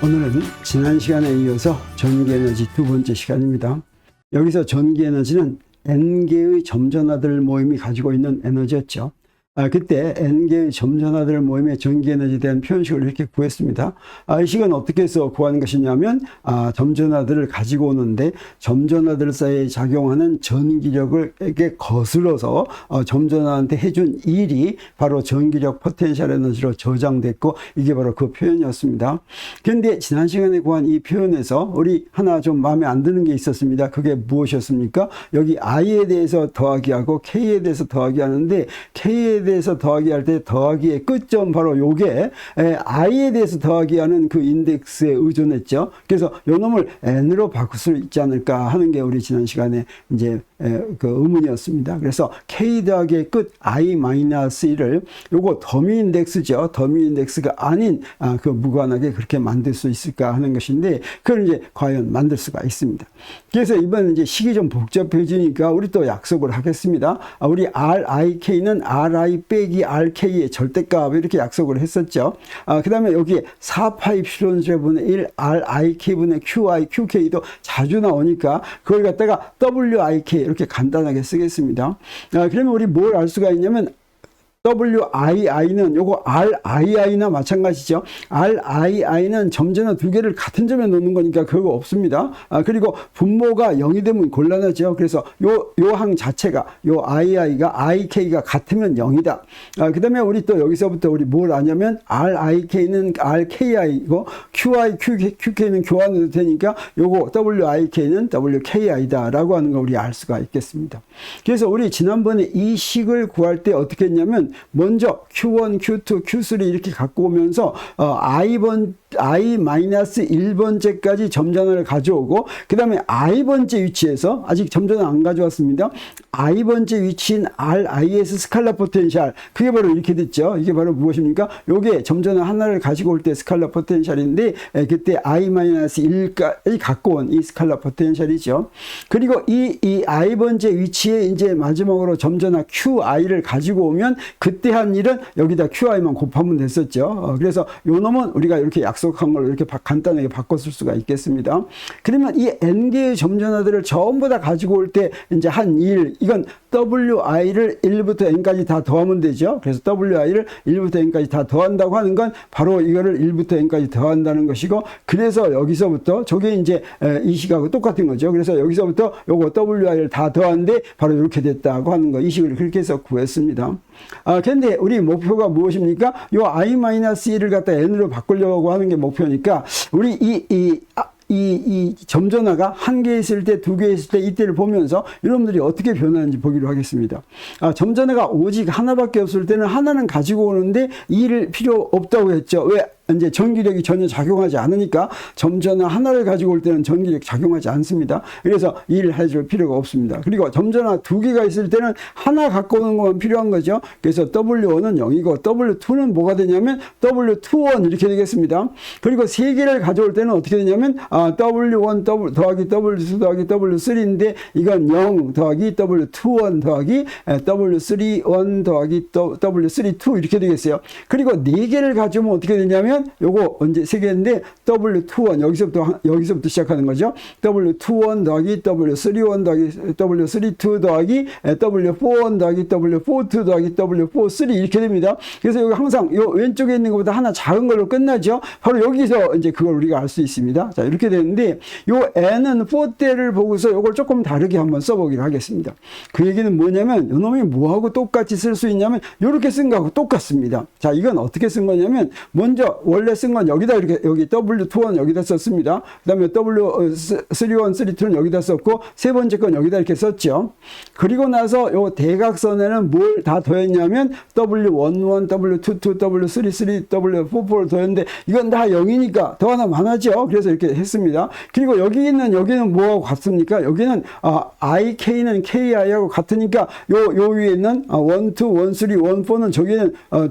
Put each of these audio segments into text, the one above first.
오늘은 지난 시간에 이어서 전기에너지 두 번째 시간입니다. 여기서 전기에너지는 N개의 점전하들 모임이 가지고 있는 에너지였죠. 아, 그때 N개의 점전하들 모임의 전기에너지에 대한 표현식을 이렇게 구했습니다. 아, 이 식은 어떻게 해서 구하는 것이냐면, 아, 점전하들을 가지고 오는데, 점전하들 사이에 작용하는 전기력을 거슬러서, 어, 점전하한테 해준 일이 바로 전기력 포텐셜 에너지로 저장됐고, 이게 바로 그 표현이었습니다. 그런데 지난 시간에 구한 이 표현에서 우리 하나 좀 마음에 안 드는 게 있었습니다. 그게 무엇이었습니까? 여기 I에 대해서 더하기 하고 K에 대해서 더하기 하는데, K에 대해서 더하기 할 때 더하기의 끝점 바로 요게 에, i에 대해서 더하기 하는 그 인덱스에 의존했죠. 그래서 요 놈을 n으로 바꿀 수 있지 않을까 하는 게 우리 지난 시간에 이제 에, 그 의문이었습니다. 그래서 k 더하기의 끝 i 마이너스 1을 요거 더미 인덱스죠. 더미 인덱스가 아닌 아, 그 무관하게 그렇게 만들 수 있을까 하는 것인데 그걸 이제 과연 만들 수가 있습니다. 그래서 이번 이제 식이 좀 복잡해지니까 우리 또 약속을 하겠습니다. 아, 우리 RIK는 RI 빼기 RK의 절대값 이렇게 약속을 했었죠. 아, 그 다음에 여기 4파이 엡실론 제분의 1 RIK분의 QI, QK도 자주 나오니까 그걸 갖다가 WIK 이렇게 간단하게 쓰겠습니다. 아, 그러면 우리 뭘 알 수가 있냐면 WII는 요거 RII나 마찬가지죠. RII는 점전화 두 개를 같은 점에 놓는 거니까 그거 없습니다. 아, 그리고 분모가 0이 되면 곤란하죠. 그래서 요, 요 항 자체가 요 II가 IK가 같으면 0이다. 아, 그 다음에 우리 또 여기서부터 우리 뭘 아냐면 RIK는 RKI고 QI, QK, QK는 교환해도 되니까 요거 WIK는 WKI다 라고 하는 거 우리 알 수가 있겠습니다. 그래서 우리 지난번에 이 식을 구할 때 어떻게 했냐면 먼저 Q1, Q2, Q3 이렇게 갖고 오면서 어, i번 i-1번째까지 점전을 가져오고 그 다음에 i번째 위치에서 아직 점전을 안 가져왔습니다. i번째 위치인 RIS 스칼라 포텐셜 그게 바로 이렇게 됐죠. 이게 바로 무엇입니까? 요게 점전을 하나를 가지고 올 때 스칼라 포텐셜인데 에, 그때 i-1까지 갖고 온 이 스칼라 포텐셜이죠. 그리고 이, 이 i번째 위치에 이제 마지막으로 점전화 QI를 가지고 오면 그때 한 일은 여기다 QI만 곱하면 됐었죠. 어, 그래서 요 놈은 우리가 이렇게 약 속한 걸 이렇게 바, 간단하게 바꿨을 수가 있겠습니다. 그러면 이 n개의 점전화들을 전부 다 가지고 올 때 이제 한 일, 이건 wi를 1부터 n까지 다 더하면 되죠. 그래서 wi를 1부터 n까지 다 더한다고 하는 건 바로 이거를 1부터 n까지 더한다는 것이고 그래서 여기서부터 저게 이제 이 식하고 똑같은 거죠. 그래서 여기서부터 요거 wi를 다 더한데 바로 이렇게 됐다고 하는 거. 이 식을 그렇게 해서 구했습니다. 아, 근데 우리 목표가 무엇입니까? 요 i-1을 갖다 n으로 바꾸려고 하는 게 목표니까 우리 이, 이, 아, 이, 이 점전화가 한 개 있을 때, 두 개 있을 때 이때를 보면서 여러분들이 어떻게 변하는지 보기로 하겠습니다. 아, 점전화가 오직 하나밖에 없을 때는 하나는 가지고 오는데 이를 필요 없다고 했죠. 왜? 이제 전기력이 전혀 작용하지 않으니까 점전화 하나를 가지고 올 때는 전기력 작용하지 않습니다. 그래서 일을 해줄 필요가 없습니다. 그리고 점전화 두 개가 있을 때는 하나 갖고 오는 것만 필요한 거죠. 그래서 W1은 0이고 W2는 뭐가 되냐면 W21 이렇게 되겠습니다. 그리고 세 개를 가져올 때는 어떻게 되냐면 아, W1 W 더하기 W2 더하기 W3인데 이건 0 더하기 W21 더하기 W31 더하기 W32 이렇게 되겠어요. 그리고 네 개를 가져오면 어떻게 되냐면 요거 언제 세 개인데 W21 여기서부터 여기서부터 시작하는 거죠. W21 더하기 W31 더하기 W32 더하기 W41 더하기 W42 더하기 W43 이렇게 됩니다. 그래서 여기 항상 요 왼쪽에 있는 것보다 하나 작은 걸로 끝나죠. 바로 여기서 이제 그걸 우리가 알 수 있습니다. 자, 이렇게 되는데 요 n은 4대를 보고서 요걸 조금 다르게 한번 써 보기로 하겠습니다. 그 얘기는 뭐냐면 요 놈이 뭐하고 똑같이 쓸 수 있냐면 요렇게 쓴 거하고 똑같습니다. 자, 이건 어떻게 쓴 거냐면 먼저 원래 쓴 건 여기다 이렇게 여기 W21 여기다 썼습니다. 그다음에 W31, 32는 여기다 썼고 세 번째 건 여기다 이렇게 썼죠. 그리고 나서 요 대각선에는 뭘 다 더했냐면 W11, W22, W33, W44를 더했는데 이건 다 0이니까 더 하나 많아죠. 그래서 이렇게 했습니다. 그리고 여기 있는 여기는 뭐하고 같습니까? 여기는 아, IK는 KI하고 같으니까 요, 요 위에 있는 아, 1, 2, 1, 3, 1, 4는 저기는 어, 2,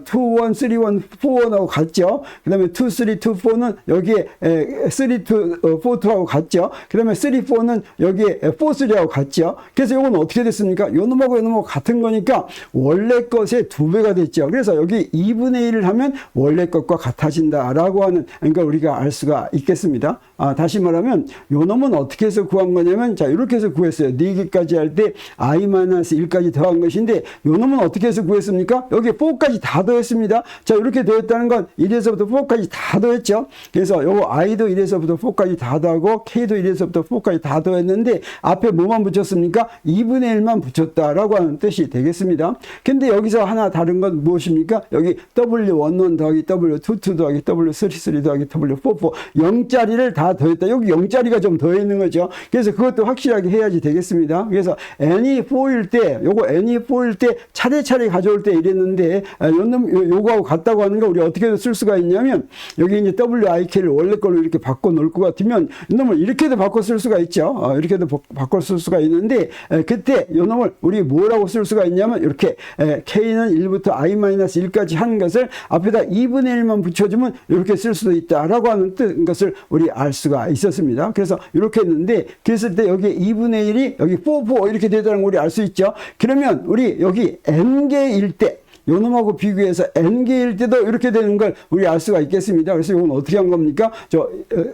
1, 3, 1, 4하고 같죠. 그 다음에 2, 3, 2, 4는 여기에 에, 3, 2, 어, 4, 2하고 같죠. 그 다음에 3, 4는 여기에 4, 3하고 같죠. 그래서 이건 어떻게 됐습니까? 요 놈하고 요 놈하고 같은 거니까 원래 것의 두 배가 됐죠. 그래서 여기 2분의 1을 하면 원래 것과 같아진다라고 하는 그러니까 우리가 알 수가 있겠습니다. 아, 다시 말하면 요 놈은 어떻게 해서 구한 거냐면 자 이렇게 해서 구했어요. 4개까지 할 때 i-1까지 더한 것인데 요 놈은 어떻게 해서 구했습니까? 여기 4까지 다 더했습니다. 자 이렇게 더했다는 건 1에서부터 4까지 다 더했죠. 그래서 요거 i도 1에서부터 4까지 다 더하고 k도 1에서부터 4까지 다 더했는데 앞에 뭐만 붙였습니까? 2분의 1만 붙였다라고 하는 뜻이 되겠습니다. 근데 여기서 하나 다른 건 무엇입니까? 여기 w11 더하기 w22 더하기 w33 더하기 w44 0짜리를 다 더했다. 여기 0짜리가 좀 더 있는 거죠. 그래서 그것도 확실하게 해야지 되겠습니다. 그래서 n이 4일 때 요거 n이 4일 때 차례차례 가져올 때 이랬는데 아, 요- 요거하고 같다고 하는 거 우리 어떻게 쓸 수가 있냐 면 여기 이제 WIK를 원래 걸로 이렇게 바꿔 놓을 것 같으면 이놈을 이렇게도 바꿔 쓸 수가 있죠. 어, 이렇게도 바- 바꿔 쓸 수가 있는데 에, 그때 요놈을 우리 뭐라고 쓸 수가 있냐면 이렇게 에, K는 1부터 I-1까지 한 것을 앞에다 2분의 1만 붙여주면 이렇게 쓸 수도 있다라고 하는 뜻 것을 우리 알 수가 있었습니다. 그래서 이렇게 했는데 그랬을 때 여기 2분의 1이 여기 4, 4 이렇게 되다는 걸 우리 알 수 있죠. 그러면 우리 여기 n개일 때 요놈하고 비교해서 n개일 때도 이렇게 되는 걸 우리 알 수가 있겠습니다. 그래서 이건 어떻게 한 겁니까? 저 어, 에-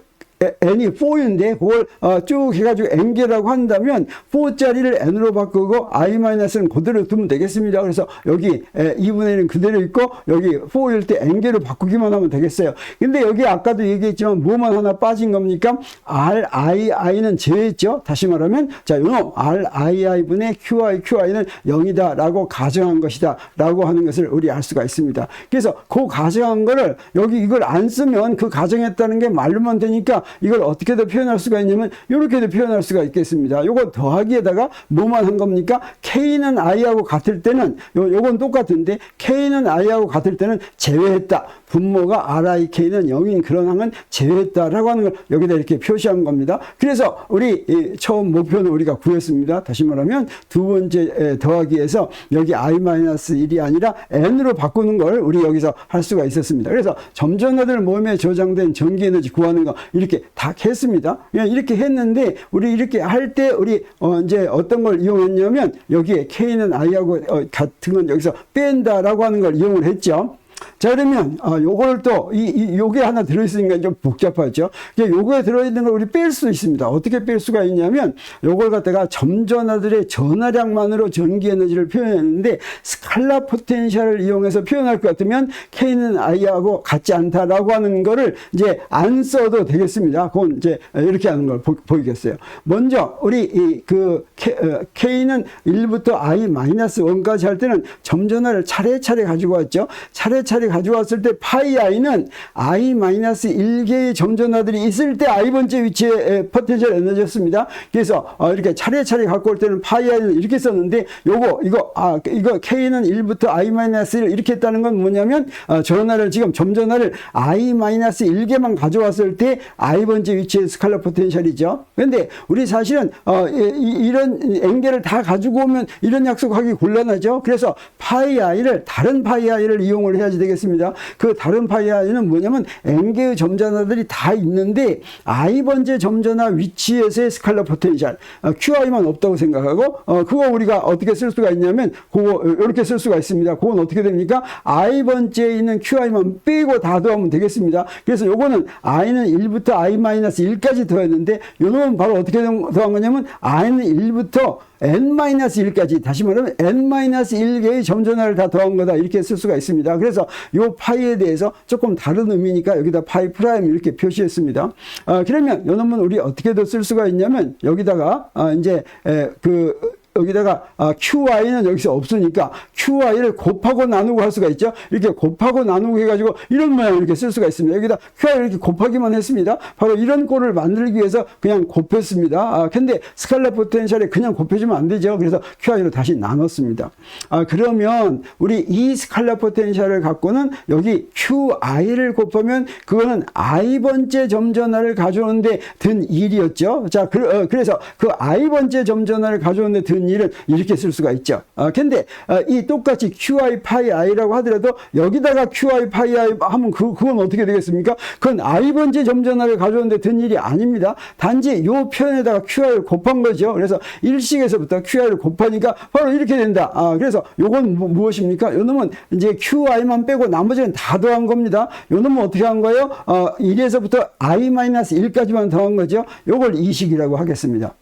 n이 4인데 그걸 어, 쭉 해가지고 n개라고 한다면 4짜리를 n으로 바꾸고 i-는 그대로 두면 되겠습니다. 그래서 여기 에, 2분의 1은 그대로 있고 여기 4일 때 n개로 바꾸기만 하면 되겠어요. 근데 여기 아까도 얘기했지만 뭐만 하나 빠진 겁니까? r, i, i는 제외했죠. 다시 말하면 자 요놈 r, i, i 분의 q, i, q, i는 0이다 라고 가정한 것이다 라고 하는 것을 우리 알 수가 있습니다. 그래서 그 가정한 거를 여기 이걸 안 쓰면 그 가정했다는 게 말로만 되니까 이걸 어떻게도 표현할 수가 있냐면 이렇게도 표현할 수가 있겠습니다. 요거 더하기에다가 뭐만 한 겁니까? K는 I하고 같을 때는 요, 요건 똑같은데 K는 I하고 같을 때는 제외했다. 분모가 RIK는 0인 그런 항은 제외했다라고 하는 걸 여기다 이렇게 표시한 겁니다. 그래서 우리 이 처음 목표는 우리가 구했습니다. 다시 말하면 두 번째 에, 더하기에서 여기 I-1이 아니라 N으로 바꾸는 걸 우리 여기서 할 수가 있었습니다. 그래서 점전화들 모임에 저장된 전기 에너지 구하는 거 이렇게 다 했습니다. 그냥 이렇게 했는데 우리 이렇게 할 때 우리 어 이제 어떤 걸 이용했냐면 여기에 K는 I하고 어 같은 건 여기서 뺀다라고 하는 걸 이용을 했죠. 자 그러면 어 요걸 또이 이, 요게 하나 들어있으니까 좀 복잡하죠. 요거에 들어있는 걸 우리 뺄 수 있습니다. 어떻게 뺄 수가 있냐면 요걸 갖다가 점전화들의 전하량만으로 전기 에너지를 표현했는데 스칼라 포텐셜을 이용해서 표현할 것 같으면 K는 I하고 같지 않다라고 하는 거를 이제 안 써도 되겠습니다. 그건 이제 이렇게 하는 걸 보, 보이겠어요. 먼저 우리 이그 K는 1부터 I-1까지 할 때는 점전화를 차례차례 가지고 왔죠. 차례차례 가져왔을 때 파이 i는 i-1개의 점전화들이 있을 때 i번째 위치에 포텐셜 에너지였습니다. 그래서 어, 이렇게 차례차례 갖고 올 때는 파이 i는 이렇게 썼는데 요거 이거 아 이거 k는 1부터 i-1 이렇게 했다는 건 뭐냐면 어, 전화를 지금 점전화를 i-1개만 가져왔을 때 i번째 위치의 스칼라 포텐셜이죠. 근데 우리 사실은 어, 이, 런 n개를 다 가지고 오면 이런 약속하기 곤란하죠. 그래서 파이 i를 다른 파이 i를 이용을 해야지 되겠 습니다. 그 다른 파이 i는 뭐냐면 n개의 점전화들이 다 있는데 i번째 점전화 위치에서의 스칼라 포텐셜 어, QI만 없다고 생각하고 어, 그거 우리가 어떻게 쓸 수가 있냐면 그거 이렇게 쓸 수가 있습니다. 그건 어떻게 됩니까? i번째에 있는 QI만 빼고 다 더하면 되겠습니다. 그래서 요거는 i는 1부터 i-1까지 더했는데 요놈은 바로 어떻게 더한 거냐면 i는 1부터 n-1까지 다시 말하면 n-1개의 점전화를 다 더한 거다 이렇게 쓸 수가 있습니다. 그래서 요 파이에 대해서 조금 다른 의미니까 여기다 파이 프라임 이렇게 표시했습니다. 아, 그러면 요 놈은 우리 어떻게 더쓸 수가 있냐면 여기다가 아, 이제 에, 그 여기다가 아, QI는 여기서 없으니까 QI를 곱하고 나누고 할 수가 있죠. 이렇게 곱하고 나누고 해가지고 이런 모양 이렇게 쓸 수가 있습니다. 여기다 QI를 이렇게 곱하기만 했습니다. 바로 이런 꼴을 만들기 위해서 그냥 곱했습니다. 아, 근데 스칼라 포텐셜에 그냥 곱해주면 안 되죠. 그래서 QI로 다시 나눴습니다. 아, 그러면 우리 이 스칼라 포텐셜을 갖고는 여기 QI를 곱하면 그거는 I번째 점전화를 가져오는데 든 일이었죠. 자, 그, 어, 그래서 그 I번째 점전화를 가져오는데 든된 일은 이렇게 쓸 수가 있죠. 아, 근데 아, 이 똑같이 QI 파이 I라고 하더라도 여기다가 QI 파이 I 하면 그, 그건 어떻게 되겠습니까? 그건 I번째 점전화를 가져오는데 된 일이 아닙니다. 단지 요 표현에다가 QI를 곱한 거죠. 그래서 일식에서부터 QI를 곱하니까 바로 이렇게 된다. 아, 그래서 요건 무, 무엇입니까? 요 놈은 이제 QI만 빼고 나머지는 다 더한 겁니다. 요 놈은 어떻게 한 거예요? 어, 1에서부터 I-1까지만 더한 거죠. 요걸 이식이라고 하겠습니다.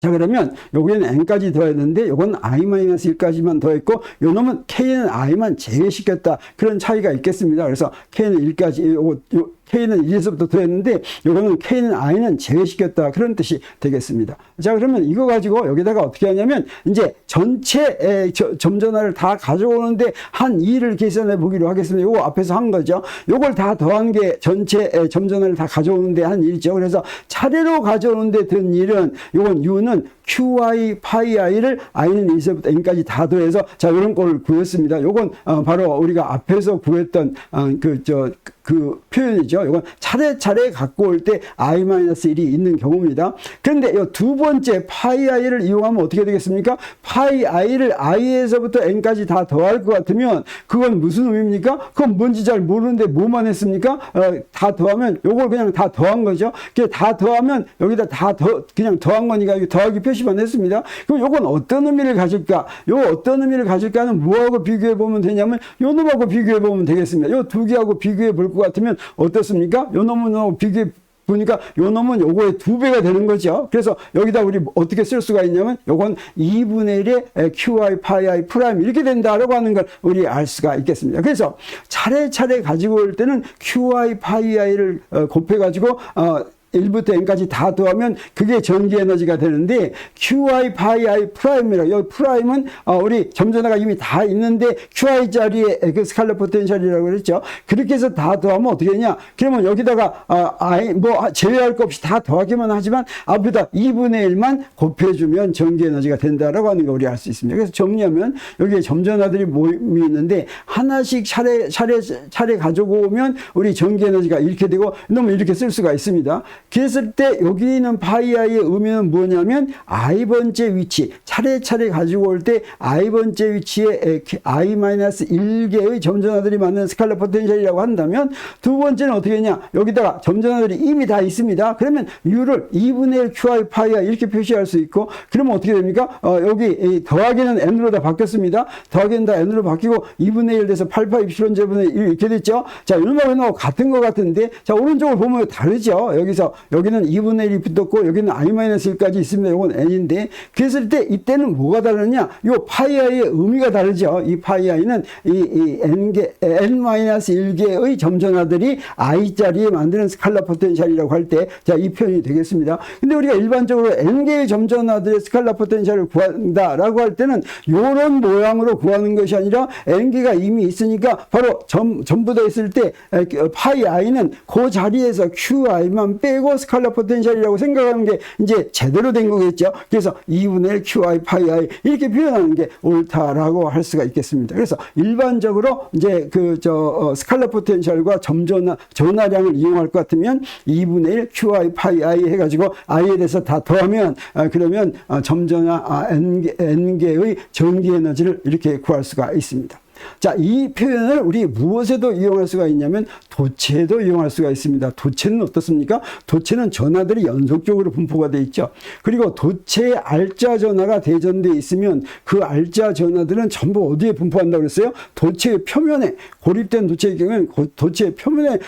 자 그러면 여기에는 n까지 더했는데 요건 i-1까지만 더했고 요 놈은 k는 i만 제외시켰다. 그런 차이가 있겠습니다. 그래서 k는 1까지 요거 요 K는 1에서부터 더했는데 요거는 K는 I는 제외시켰다 그런 뜻이 되겠습니다. 자 그러면 이거 가지고 여기다가 어떻게 하냐면 이제 전체 점전화를 다 가져오는데 한 2를 계산해 보기로 하겠습니다. 요거 앞에서 한 거죠. 요걸 다 더한 게 전체 점전화를 다 가져오는데 한 1이죠. 그래서 차례로 가져오는데 든 1은 요건 U는 QI, 파이 I를 I는 1에서부터 N까지 다 더해서 자 이런 걸 구했습니다. 요건 어, 바로 우리가 앞에서 구했던 어, 그저 그 표현이죠. 이건 차례차례 갖고 올 때 i-1이 있는 경우입니다. 그런데 이 두 번째 파이 i를 이용하면 어떻게 되겠습니까? 파이 i를 i에서부터 n까지 다 더할 것 같으면 그건 무슨 의미입니까? 그건 뭔지 잘 모르는데 뭐만 했습니까? 어, 다 더하면 요걸 그냥 다 더한 거죠. 다 더하면 여기다 다 더 그냥 더한 거니까 더하기 표시만 했습니다. 그럼 요건 어떤 의미를 가질까? 요 어떤 의미를 가질까는 뭐하고 비교해 보면 되냐면 요 놈하고 비교해 보면 되겠습니다. 요 두 개하고 비교해 볼것 같으면 어떻습니까? 요 놈은 비교 보니까 요 놈은 요거의 두 배가 되는 거죠. 그래서 여기다 우리 어떻게 쓸 수가 있냐면 요건 2분의 1의 QI 파이 I 프라임 이렇게 된다라고 하는 걸 우리 알 수가 있겠습니다. 그래서 차례차례 가지고 올 때는 QI 파이 I를 어, 곱해 가지고 어 1부터 n까지 다 더하면 그게 전기 에너지가 되는데 QI 파이 I 프라임이라 여기 프라임은 어 우리 점전화가 이미 다 있는데 QI 자리에 그 스칼라 포텐셜이라고 그랬죠. 그렇게 해서 다 더하면 어떻게 되냐? 그러면 여기다가 어 I 뭐 제외할 것 없이 다 더하기만 하지만 앞에다 2분의 1만 곱해주면 전기 에너지가 된다라고 하는 거 우리 알 수 있습니다. 그래서 정리하면 여기에 점전화들이 모임이 있는데 하나씩 차례 차례 차례 가지고 오면 우리 전기 에너지가 이렇게 되고 너무 이렇게 쓸 수가 있습니다. 그랬을 때 여기 있는 파이아의 의미는 뭐냐면 i번째 위치 차례차례 가지고 올 때 i번째 위치에 i-1개의 점전화들이 맞는 스칼라 포텐셜이라고 한다면 두 번째는 어떻게 했냐? 여기다가 점전화들이 이미 다 있습니다. 그러면 u를 2분의 1 qi 파이아 이렇게 표시할 수 있고 그러면 어떻게 됩니까? 어, 여기 더하기는 n으로 다 바뀌었습니다. 더하기는 다 n으로 바뀌고 2분의 1 돼서 8파 입실론 제분의 1 이렇게 됐죠? 자 얼마나 같은 것 같은데 자 오른쪽을 보면 다르죠? 여기서 여기는 2분의 1이 붙었고 여기는 i-1까지 있습니다. 이건 n인데 그랬을 때 이때는 뭐가 다르냐? 요 파이아의 의미가 다르죠. 이 파이아는 이, 이 n개 n-1개의 점전화들이 i 자리에 만드는 스칼라 포텐셜이라고 할 때 자 이 표현이 되겠습니다. 근데 우리가 일반적으로 n개의 점전화들의 스칼라 포텐셜을 구한다라고 할 때는 요런 모양으로 구하는 것이 아니라 n개가 이미 있으니까 바로 점, 전부 다 있을 때 파이 i는 그 자리에서 qi만 빼고 최고 스칼라 포텐셜이라고 생각하는 게 이제 제대로 된 거겠죠. 그래서 2분의 1 QI 파이 I 이렇게 표현하는 게 옳다라고 할 수가 있겠습니다. 그래서 일반적으로 이제 그저 어, 스칼라 포텐셜과 점전화 전화량을 이용할 것 같으면 2분의 1 QI 파이 I 해가지고 I에 대해서 다 더하면 아, 그러면 아, 점전화 아, N, N개의 전기 에너지를 이렇게 구할 수가 있습니다. 자, 이 표현을 우리 무엇에도 이용할 수가 있냐면 도체에도 이용할 수가 있습니다. 도체는 어떻습니까? 도체는 전하들이 연속적으로 분포가 돼 있죠. 그리고 도체에 알자 전하가 대전돼 있으면 그 알자 전하들은 전부 어디에 분포한다고 그랬어요? 도체의 표면에 고립된 도체의 경우는 도체의 표면에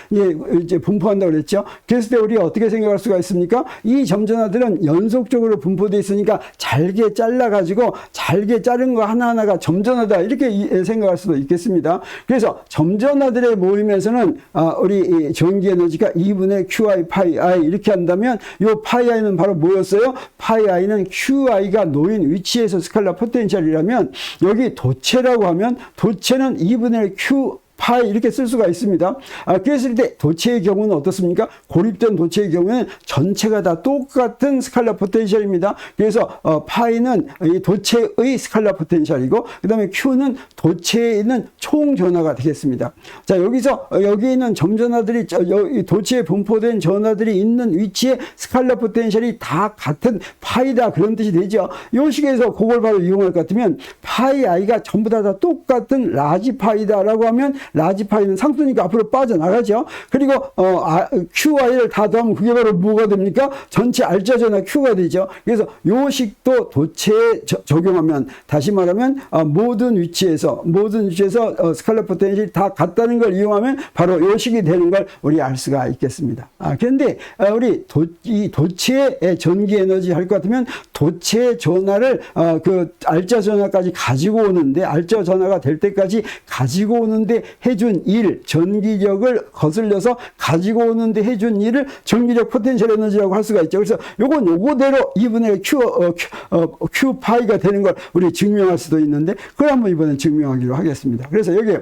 이제 분포한다고 그랬죠. 그랬을 때 우리가 어떻게 생각할 수가 있습니까? 이 점전하들은 연속적으로 분포돼 있으니까 잘게 잘라 가지고 잘게 자른 거 하나하나가 점전하다 이렇게 생각할 수도 있겠습니다. 그래서 점전화들의 모임에서는 아, 우리 전기 에너지가 2분의 QI 파이 I 이렇게 한다면 이 파이 I는 바로 뭐였어요? 파이 I는 QI가 놓인 위치에서 스칼라 포텐셜이라면 여기 도체라고 하면 도체는 2분의 Q 파이 이렇게 쓸 수가 있습니다. 아, 그랬을 때 도체의 경우는 어떻습니까? 고립된 도체의 경우에는 전체가 다 똑같은 스칼라 포텐셜입니다. 그래서 어, 파이는 이 도체의 스칼라 포텐셜이고 그 다음에 Q는 도체에 있는 총 전하가 되겠습니다. 자 여기서 어, 여기 있는 점전하들이 저, 여, 이 도체에 분포된 전하들이 있는 위치에 스칼라 포텐셜이 다 같은 파이다 그런 뜻이 되죠. 이 식에서 그걸 바로 이용할 것 같으면 파이 i가 전부 다, 다 똑같은 라지 파이다라고 하면 라지 파이는 상수니까 앞으로 빠져나가죠. 그리고 어, 아, QI를 다 더하면 그게 바로 뭐가 됩니까? 전체 전화 Q가 되죠. 그래서 요 식도 도체에 저- 적용하면 다시 말하면 어, 모든 위치에서 모든 위치에서 어, 스칼라 포텐셜이 다 같다는 걸 이용하면 바로 요 식이 되는 걸 우리 알 수가 있겠습니다. 아, 그런데 어, 우리 도, 이 도체의 전기 에너지 할 것 같으면 도체 전화를 어, 그 알자 전화까지 가지고 오는데 알자 전화가 될 때까지 가지고 오는데 해준 일 전기력을 거슬려서 가지고 오는데 해준 일을 전기력 포텐셜 에너지라고 할 수가 있죠. 그래서 요건 요거대로 2분의 Q, 어, Q, 어, Q 파이가 되는 걸 우리 증명할 수도 있는데 그걸 한번 이번엔 증명하기로 하겠습니다. 그래서 여기 아,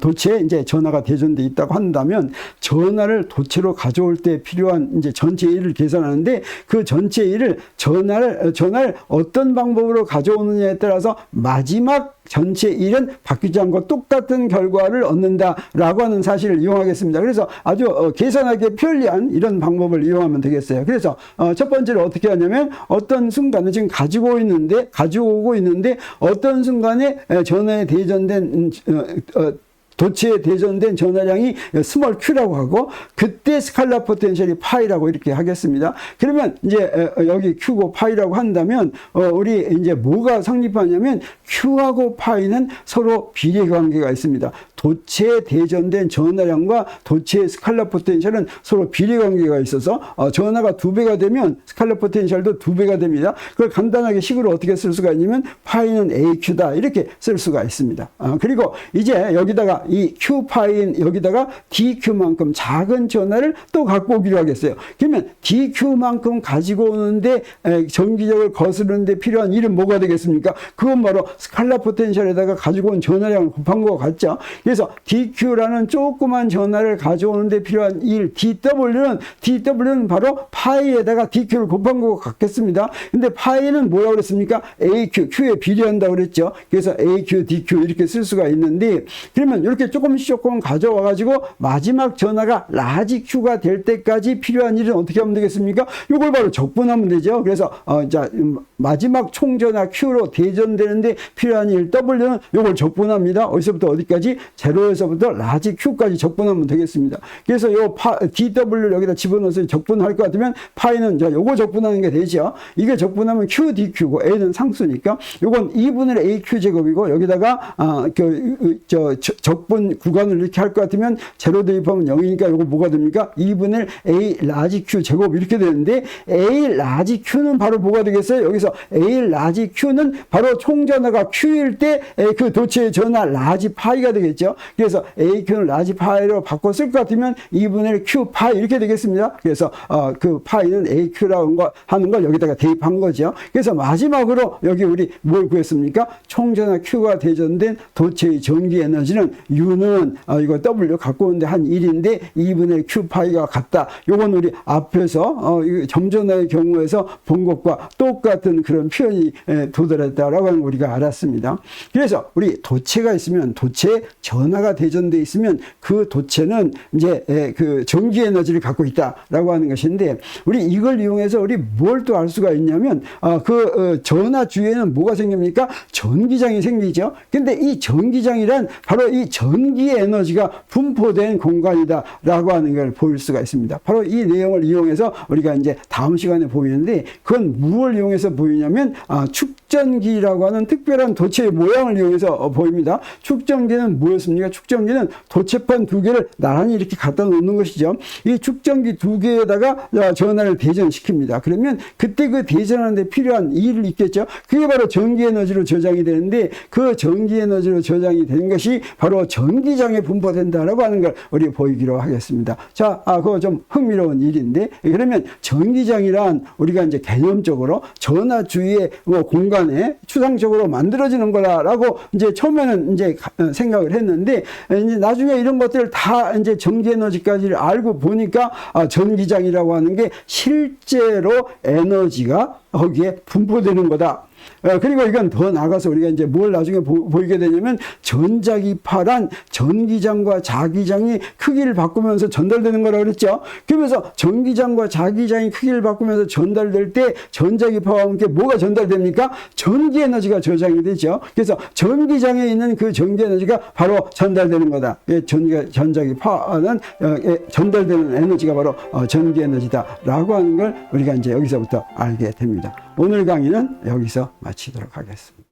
도체에 이제 전화가 대전돼 있다고 한다면 전화를 도체로 가져올 때 필요한 이제 전체 일을 계산하는데 그 전체 일을 전화를 전화를 어떤 방법으로 가져오느냐에 따라서 마지막 전체 일은 바뀌지 않고 똑같은 결과를 얻는다라고 하는 사실을 이용하겠습니다. 그래서 아주 어, 계산하기 편리한 이런 방법을 이용하면 되겠어요. 그래서 어, 첫 번째로 어떻게 하냐면 어떤 순간에 지금 가지고 있는데 가지고 오고 있는데 어떤 순간에 에, 전화에 대전된 어, 도체에 대전된 전화량이 스몰 q라고 하고 그때 스칼라 포텐셜이 파이라고 이렇게 하겠습니다. 그러면 이제 어, 여기 q고 파이라고 한다면 어, 우리 이제 뭐가 성립하냐면 q하고 파이는 서로 비례 관계가 있습니다. 도체에 대전된 전화량과 도체의 스칼라 포텐셜은 서로 비례 관계가 있어서 어, 전화가 두 배가 되면 스칼라 포텐셜도 두 배가 됩니다. 그걸 간단하게 식으로 어떻게 쓸 수가 있냐면 파이는 AQ다 이렇게 쓸 수가 있습니다. 어, 그리고 이제 여기다가 이 Q 파인 여기다가 DQ만큼 작은 전화를 또 갖고 오기로 하겠어요. 그러면 DQ만큼 가지고 오는데 에, 전기력을 거스르는데 필요한 일은 뭐가 되겠습니까? 그건 바로 스칼라 포텐셜에다가 가지고 온 전화량을 곱한 것 같죠. 그래서 DQ라는 조그만 전화를 가져오는데 필요한 일 DW는 DW는 바로 파이에다가 DQ를 곱한 것 같겠습니다. 근데 파이는 뭐라고 그랬습니까? AQ, Q에 비례한다고 그랬죠. 그래서 AQ, DQ 이렇게 쓸 수가 있는데 그러면 이렇게 조금씩 조금 가져와 가지고 마지막 전화가 라지 Q가 될 때까지 필요한 일은 어떻게 하면 되겠습니까? 이걸 바로 적분하면 되죠. 그래서 어, 자 음, 마지막 총전화 Q로 대전되는데 필요한 일 W는 이걸 적분합니다. 어디서부터 어디까지? 제로에서부터 라지 Q까지 적분하면 되겠습니다. 그래서 요 파, DW를 여기다 집어넣어서 적분할 것 같으면 파이는 자 요거 적분하는 게 되죠. 이게 적분하면 Q, DQ고 A는 상수니까 요건 2분의 AQ 제곱이고 여기다가 아, 그, 저, 저, 적분 구간을 이렇게 할 것 같으면 제로 대입하면 0이니까 요거 뭐가 됩니까? 2분의 A 라지 Q 제곱 이렇게 되는데 A 라지 Q는 바로 뭐가 되겠어요? 여기서 A 라지 Q는 바로 총전화가 Q일 때 그 도체의 전화 라지 파이가 되겠죠. 그래서 AQ는 라지 파이로 쓸것 같으면 2분의 Q 파이 이렇게 되겠습니다. 그래서 어, 그 파이는 AQ라고 거 하는 걸 여기다가 대입한 거죠. 그래서 마지막으로 여기 우리 뭘 구했습니까? 총전화 Q가 대전된 도체의 전기 에너지는 U는 어, 이거 W 갖고 오는데 한 1인데 2분의 Q 파이가 같다. 요건 우리 앞에서 어, 이 점전화의 경우에서 본 것과 똑같은 그런 표현이 에, 도달했다라고 우리가 알았습니다. 그래서 우리 도체가 있으면 도체 전 하가 대전돼 있으면 그 도체는 이제 에, 그 전기 에너지를 갖고 있다라고 하는 것인데 우리 이걸 이용해서 우리 뭘 또 알 수가 있냐면 어, 그 어, 전하 주위에는 뭐가 생깁니까? 전기장이 생기죠. 근데 이 전기장이란 바로 이 전기 에너지가 분포된 공간이다라고 하는 걸 보일 수가 있습니다. 바로 이 내용을 이용해서 우리가 이제 다음 시간에 보이는데 그건 무엇을 이용해서 보이냐면 아, 축전기라고 하는 특별한 도체의 모양을 이용해서 어, 보입니다. 축전기는 뭐 였습니까? 축전기는 도체판 두 개를 나란히 이렇게 갖다 놓는 것이죠. 이 축전기 두 개에다가 어, 전화를 대전시킵니다. 그러면 그때 그 대전하는데 필요한 일이 있겠죠. 그게 바로 전기 에너지로 저장이 되는데 그 전기 에너지로 저장이 되는 것이 바로 전기장에 분포된다라고 하는 걸 우리 보이기로 하겠습니다. 자, 아, 그거 좀 흥미로운 일인데 그러면 전기장이란 우리가 이제 개념적으로 전화 주위의 뭐 공간에 추상적으로 만들어지는 거라라고 이제 처음에는 이제 가- 어, 생각을 했는데 되는데 이제 나중에 이런 것들을 다 이제 전기 에너지까지를 알고 보니까 아, 전기장이라고 하는 게 실제로 에너지가 거기에 분포되는 거다. 어, 그리고 이건 더 나가서 우리가 이제 뭘 나중에 보, 이게 되냐면 전자기파란 전기장과 자기장이 크기를 바꾸면서 전달되는 거라 그랬죠. 그러면서 전기장과 자기장이 크기를 바꾸면서 전달될 때 전자기파와 함께 뭐가 전달됩니까? 전기 에너지가 저장이 되죠. 그래서 전기장에 있는 그 전기 에너지가 바로 전달되는 거다. 예, 전기 전자기파는 어, 예, 전달되는 에너지가 바로 어, 전기 에너지다라고 하는 걸 우리가 이제 여기서부터 알게 됩니다. 오늘 강의는 여기서 마치도록 하겠습니다.